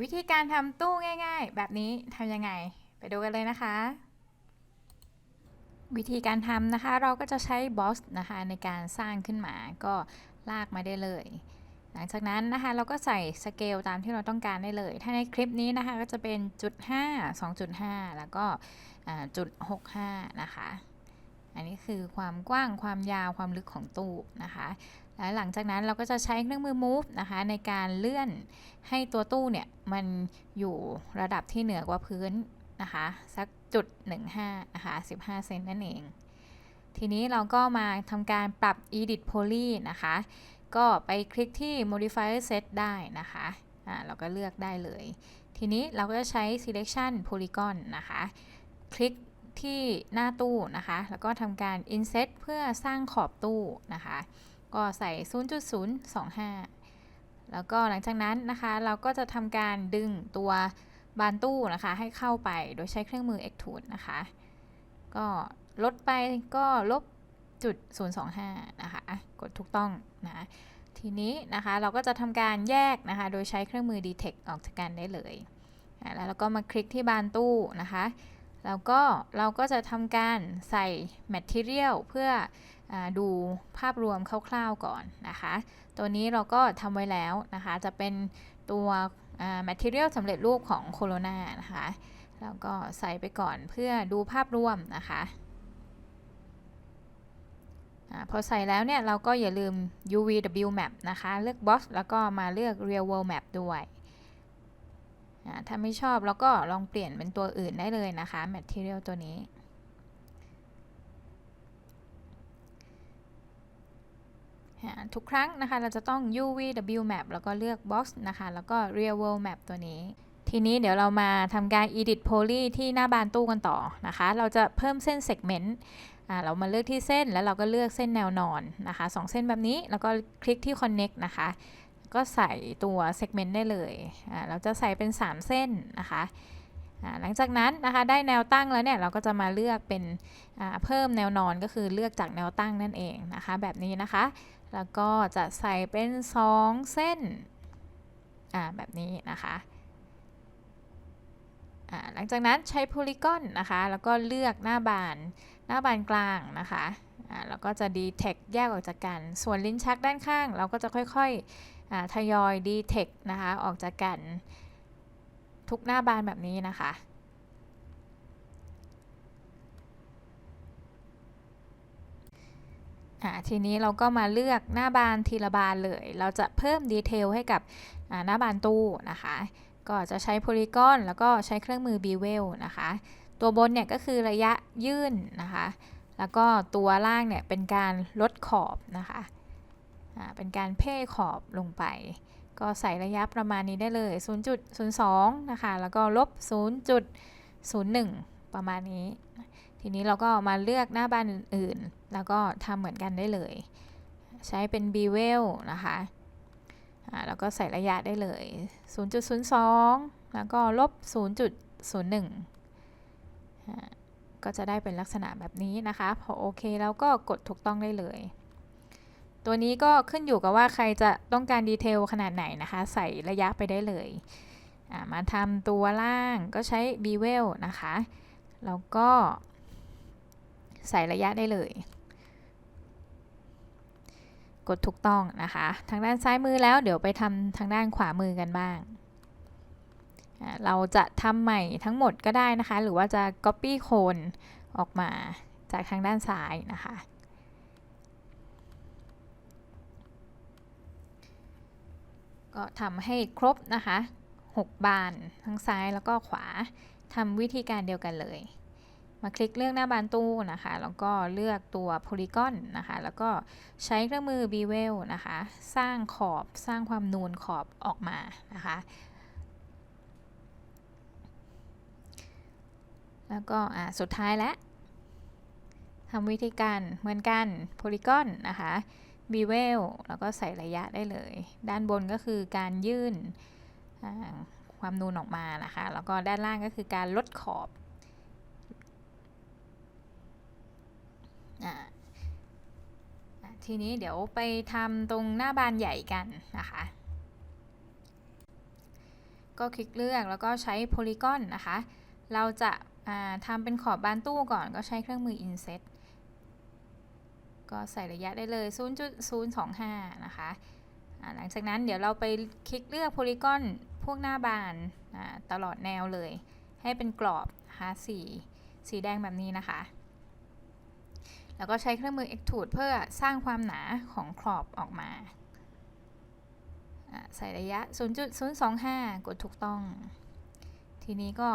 วิธีการทำตู้ง่าย ๆ แบบนี้ทำยังไง ไปดูกันเลยนะคะ วิธีการทำนะคะ เราก็จะใช้บอสนะคะในการสร้างขึ้นมาก็ลากมาได้เลย หลังจากนั้นนะคะเราก็ใส่สเกลตามที่เราต้องการได้เลย ถ้าในคลิปนี้นะคะก็จะเป็นจุด5 2.5 แล้วก็จุด65นะคะ อันนี้คือความกว้างความยาวความลึกของตู้นะคะและหลังจากนั้นเราก็จะใช้เครื่องมือ move นะคะในการเลื่อนให้ตัวตู้เนี่ยมันอยู่ระดับที่เหนือกว่าพื้นนะคะสักจุด15นะคะ15เซนนั่นเอง ทีนี้เราก็มาทำการปรับ edit poly นะคะ ก็ไปคลิกที่ modifier set ได้นะคะอ่าเราก็เลือกได้เลย ทีนี้เราก็จะใช้ selection polygon นะคะ คลิก ที่หน้าตู้นะคะ แล้วก็ทำการ inset เพื่อสร้างขอบตู้นะคะ ก็ใส่ 0.025 แล้วก็หลังจากนั้นนะคะ เราก็จะทำการดึงตัวบานตู้นะคะ ให้เข้าไปโดยใช้เครื่องมือ extrude นะคะ ก็ลดไปก็ลบจุด025 นะคะ กดถูกต้องนะ ทีนี้นะคะเราก็จะทำการแยกนะคะ โดยใช้เครื่องมือ detect ออกจากกันได้เลย แล้วเราก็มาคลิกที่บานตู้นะคะ แล้วก็เราก็จะทำการใส่ material เพื่ออดูภาพรวมคร่าวๆก่อนนะคะ ตัวนี้เราก็ทำไว้แล้วนะคะ จะเป็นตัวอ่า material สำเร็จรูปของโคโรนานะคะ แล้วก็ใส่ไปก่อนเพื่อดูภาพรวมนะคะพอใส่แล้วเนี่ยเราก็อย่าลืม UVW map นะคะ เลือก box แล้วก็มาเลือก real world map ด้วย ถ้าไม่ชอบเราก็ลองเปลี่ยนเป็นตัวอื่นได้เลยนะคะ material ตัวนี้ ทุกครั้งนะคะเราจะต้อง UVW map แล้วก็เลือก box นะคะ แล้วก็ real world map ตัวนี้ ทีนี้เดี๋ยวเรามาทำการ edit poly ที่หน้าบานตู้กันต่อนะคะ เราจะเพิ่มเส้น segment เรามาเลือกที่เส้นแล้วเราก็เลือกเส้นแนวนอนนะคะสองเส้นแบบนี้แล้วก็คลิกที่ connect นะคะ ก็ใส่ตัว segment ได้เลยอ่าเราจะใส่เป็น 3 เส้นนะคะหลังจากนั้นนะคะได้แนวตั้งแล้วเนี่ยเราก็จะมาเลือกเป็นเพิ่มแนวนอนก็คือเลือกจากแนวตั้งนั่นเองนะคะแบบนี้นะคะ แล้วก็จะใส่เป็น 2 เส้นแบบนี้นะคะหลังจากนั้นใช้โพลีกอนนะคะแล้วก็เลือกหน้าบานหน้าบานกลางนะคะแล้วก็จะ detect แยกออกจากกัน ส่วนลิ้นชักด้านข้าง เราก็จะค่อยๆอ่า ทยอย detect นะคะออกจากกันทุกหน้าบานแบบนี้นะคะ ทีนี้เราก็มาเลือกหน้าบานทีละบานเลย เราจะเพิ่มดีเทลให้กับหน้าบานตู้นะคะ ก็จะใช้โพลีกอนแล้วก็ใช้เครื่องมือ bevel นะคะ ตัวบนเนี่ยก็คือระยะยื่นนะคะ แล้วก็ตัวล่างเนี่ยเป็นการลดขอบนะคะ เป็นการเพ่ขอบลงไป ก็ใส่ระยะประมาณนี้ได้เลย 0.02 นะคะ แล้วก็ลบ 0.01 ประมาณนี้ ทีนี้เราก็มาเลือกหน้าบานอื่นๆ แล้วก็ทำเหมือนกันได้เลย ใช้เป็น bevel นะคะแล้วก็ใส่ระยะได้เลย 0.02 แล้วก็ลบ 0.01อ่าก็จะได้เป็นลักษณะแบบนี้นะคะ พอโอเคแล้วก็กดถูกต้องได้เลย ตัวนี้ก็ขึ้นอยู่กับว่าใครจะต้องการดีเทลขนาดไหนนะคะ ใส่ระยะไปได้เลยมาทำตัวล่างก็ใช้ bevel นะคะ แล้วก็ใส่ระยะได้เลย กดถูกต้องนะคะ ทางด้านซ้ายมือแล้วเดี๋ยวไปทำทางด้านขวามือกันบ้าง เราจะทำใหม่ทั้งหมดก็ได้นะคะ หรือว่าจะ copy โคนออกมาจากทางด้านซ้ายนะคะ ก็ทำให้ครบนะคะ 6 บานทั้งซ้ายแล้วก็ขวาทำวิธีการเดียวกันเลย มาคลิกเลือกหน้าบานตู้นะคะ แล้วก็เลือกตัวโพลีกอนนะคะ แล้วก็ใช้เครื่องมือ bevel นะคะ สร้างขอบสร้างความนูนขอบออกมานะคะ แล้วก็อ่าสุดท้ายแล้วทำวิธีการเหมือนกันโพลีกอนนะคะ bevel แล้วก็ใส่ระยะได้เลย ด้านบนก็คือการยื่นความนูนออกมานะคะ แล้วก็ด้านล่างก็คือการลดขอบอทีนี้เดี๋ยวไปทำตรงหน้าบานใหญ่กันนะคะ ก็คลิกเลือกแล้วก็ใช้โพลีกอนนะคะ เราจะาทำเป็นขอบบานตู้ก่อนก็ใช้เครื่องมือ inset ก็ใส่ระยะได้เลย 0.025 นะคะหลังจากนั้นเดี๋ยวเราไปคลิกเลือกโพลีกอนพวกหน้าบานตลอดแนวเลย ให้เป็นกรอบนะคะสีสีแดงแบบนี้นะคะ แล้วก็ใช้เครื่องมือ extrude เพื่อสร้างความหนาของขอบออกมาใส่ระยะ 0.025 กดถูกต้อง ทีนี้ก็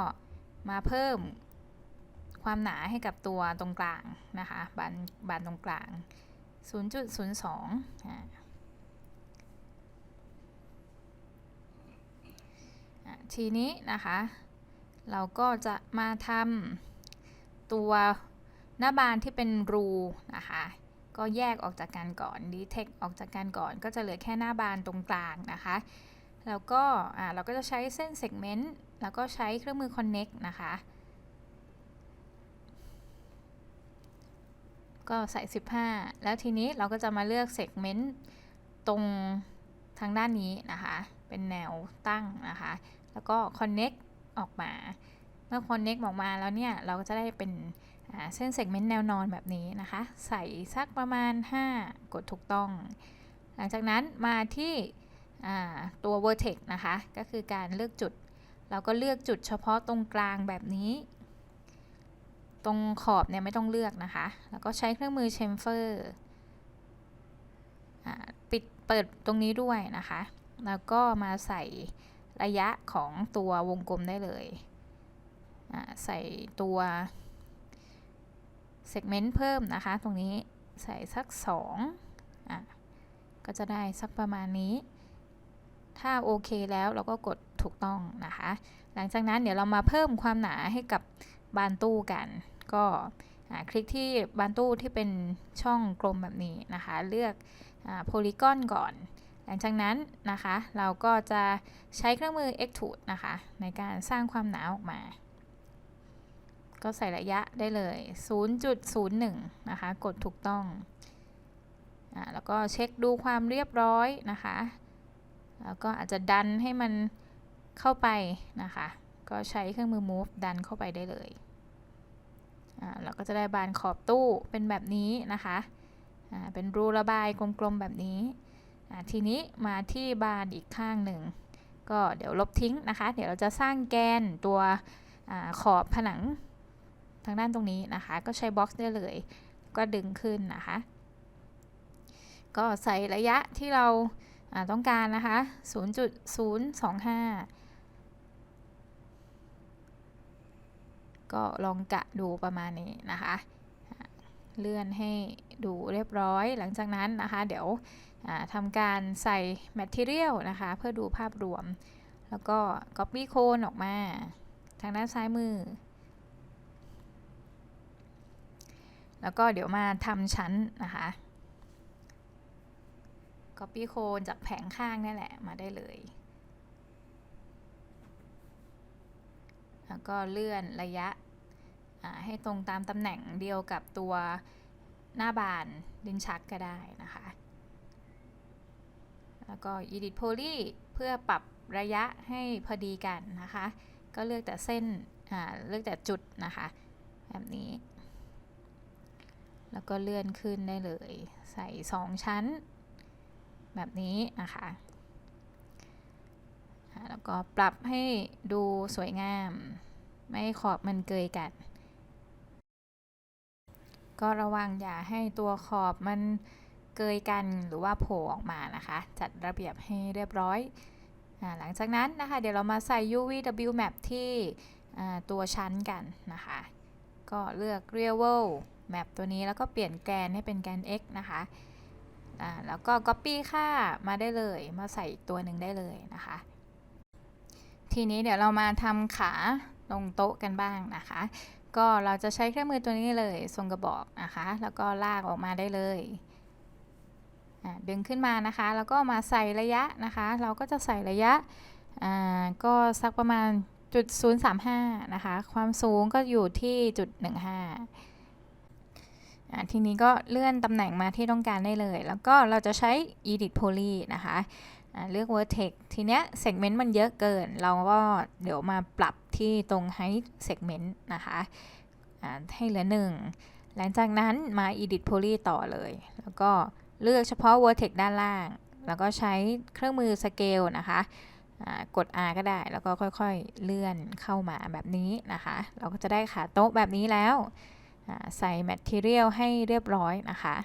มาเพิ่ม ความหนาให้กับตัวตรงกลางนะคะบานบานตรงกลาง 0.02อ่าอ่าทีนี้นะคะ เราก็จะมาทำตัวหน้าบานที่เป็นรูนะคะ ก็แยกออกจากกันก่อน detect ออกจากกันก่อน ก็จะเหลือแค่หน้าบานตรงกลางนะคะ แล้วก็เราก็จะใช้เส้น segment แล้วก็ใช้เครื่องมือ connect นะคะ ก็ใส่ 15 แล้วทีนี้เราก็จะมาเลือก segment ตรงทางด้านนี้นะคะ เป็นแนวตั้งนะคะ แล้วก็ connect ออกมา เมื่อ connect ออกมาแล้วเนี่ย เราก็จะได้เป็นเส้น segment แนวนอนแบบนี้นะคะ ใส่สักประมาณ 5 กดถูกต้อง หลังจากนั้นมาที่ตัว vertex นะคะ ก็คือการเลือกจุด เราก็เลือกจุดเฉพาะตรงกลางแบบนี้ ตรงขอบเนี่ยไม่ต้องเลือกนะคะ แล้วก็ใช้เครื่องมือ chamfer อ่าปิดเปิดตรงนี้ด้วยนะคะ แล้วก็มาใส่ระยะของตัววงกลมได้เลยใส่ตัว segment เพิ่มนะคะ ตรงนี้ใส่สัก2อะก็จะได้สักประมาณนี้ ถ้าโอเคแล้วเราก็กดถูกต้องนะคะ หลังจากนั้นเดี๋ยวเรามาเพิ่มความหนาให้กับบานตู้กัน ก็คลิกที่บานตู้ที่เป็นช่องกลมแบบนี้นะคะ เลือกโพลีกอนก่อน หลังจากนั้นนะคะ เราก็จะใช้เครื่องมือ extrude นะคะ ในการสร้างความหนาออกมา ก็ใส่ระยะได้เลย 0.01 นะคะ กดถูกต้องอแล้วก็เช็คดูความเรียบร้อยนะคะ แล้วก็อาจจะดันให้มันเข้าไปนะคะ ก็ใช้เครื่องมือ move ดันเข้าไปได้เลย เราก็จะได้บานขอบตู้เป็นแบบนี้นะคะเป็นรูระบายกลมๆแบบนี้ ทีนี้มาที่บานอีกข้างหนึ่ง ก็เดี๋ยวลบทิ้งนะคะ เดี๋ยวเราจะสร้างแกนตัวอขอบผนังทางด้านตรงนี้นะคะ ก็ใช้บ็อกซ์ได้เลย ก็ดึงขึ้นนะคะ ก็ใส่ระยะที่เราอ่าต้องการนะคะ 0.025 ก็ลองกะดูประมาณนี้นะคะ เลื่อนให้ดูเรียบร้อยหลังจากนั้นนะคะ เดี๋ยวทำการใส่ Material นะคะ เพื่อดูภาพรวม แล้วก็ Copy Cone ออกมา ทางด้านซ้ายมือ แล้วก็เดี๋ยวมาทำชั้นนะคะ Copy Cone จากแผงข้างนี่แหละมาได้เลย แล้วก็เลื่อนระยะ ให้ตรงตามตำแหน่งเดียวกับตัวหน้าบานดินชักก็ได้นะคะ แล้วก็ Edit Poly เพื่อปรับระยะให้พอดีกันนะคะ ก็เลือกแต่เส้นเลือกแต่จุดนะคะ แบบนี้ แล้วก็เลื่อนขึ้นได้เลย ใส่ 2 ชั้น แบบนี้นะคะแล้วก็ปรับให้ดูสวยงาม ไม่ขอบมันเกยกัน ก็ระวังอย่าให้ตัวขอบมันเกยกันหรือว่าโผล่ออกมานะคะ จัดระเบียบให้เรียบร้อยอหลังจากนั้นนะคะเดี๋ยวเรามาใส่ UVW map ที่ตัวชั้นกันนะคะ ก็เลือก real world map ตัวนี้แล้วก็เปลี่ยนแกนให้เป็นแกน x นะคะแล้วก็ copy ค่ามาได้เลย มาใส่อีกตัวหนึ่งได้เลยนะคะ ทีนี้เดี๋ยวเรามาทำขาตรงโต๊ะกันบ้างนะคะ ก็เราจะใช้เครื่องมือตัวนี้เลยทรงกระบอกนะคะ แล้วก็ลากออกมาได้เลยดึงขึ้นมานะคะ แล้วก็มาใส่ระยะนะคะ เราก็จะใส่ระยะก็สักประมาณจุด035นะคะ ความสูงก็อยู่ที่จุด15อ่าทีนี้ก็เลื่อนตำแหน่งมาที่ต้องการได้เลย แล้วก็เราจะใช้ edit poly นะคะ เลือก vertex ทีเนี้ย segment มันเยอะเกิน เราก็เดี๋ยวมาปรับที่ตรง height segment นะคะให้เหลือหนึ่งหลังจากนั้นมา edit poly ต่อเลย แล้วก็เลือกเฉพาะ vertex ด้านล่าง แล้วก็ใช้เครื่องมือ scale นะคะกด R ก็ได้ แล้วก็ค่อยๆ เลื่อนเข้ามาแบบนี้นะคะ เราก็จะได้ขาโต๊ะแบบนี้แล้วอ่าใส่ material ให้เรียบร้อยนะคะ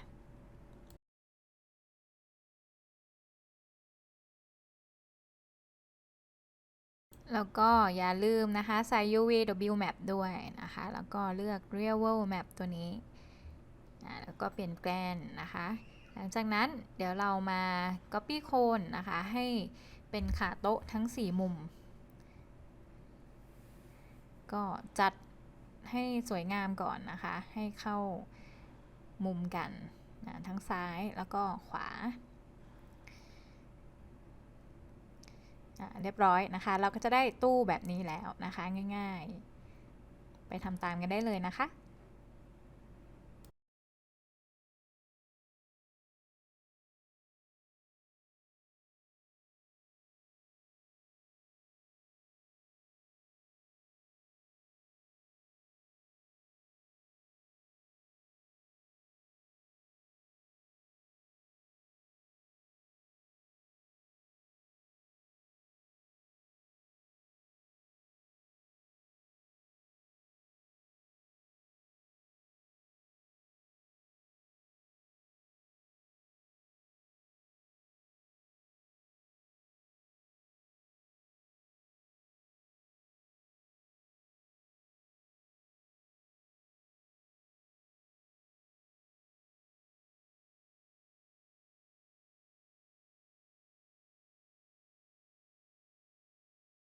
แล้วก็อย่าลืมนะคะใส่ UVW map ด้วยนะคะ แล้วก็เลือก real world map ตัวนี้ แล้วก็เปลี่ยนแกนนะคะ หลังจากนั้นเดี๋ยวเรามา copy cone นะคะ ให้เป็นขาโต๊ะทั้ง 4 มุม ก็จัดให้สวยงามก่อนนะคะ ให้เข้ามุมกันนะทั้งซ้ายแล้วก็ขวา เรียบร้อยนะคะ เราก็จะได้ตู้แบบนี้แล้วนะคะ ง่าย ๆ ไปทำตามกันได้เลยนะคะ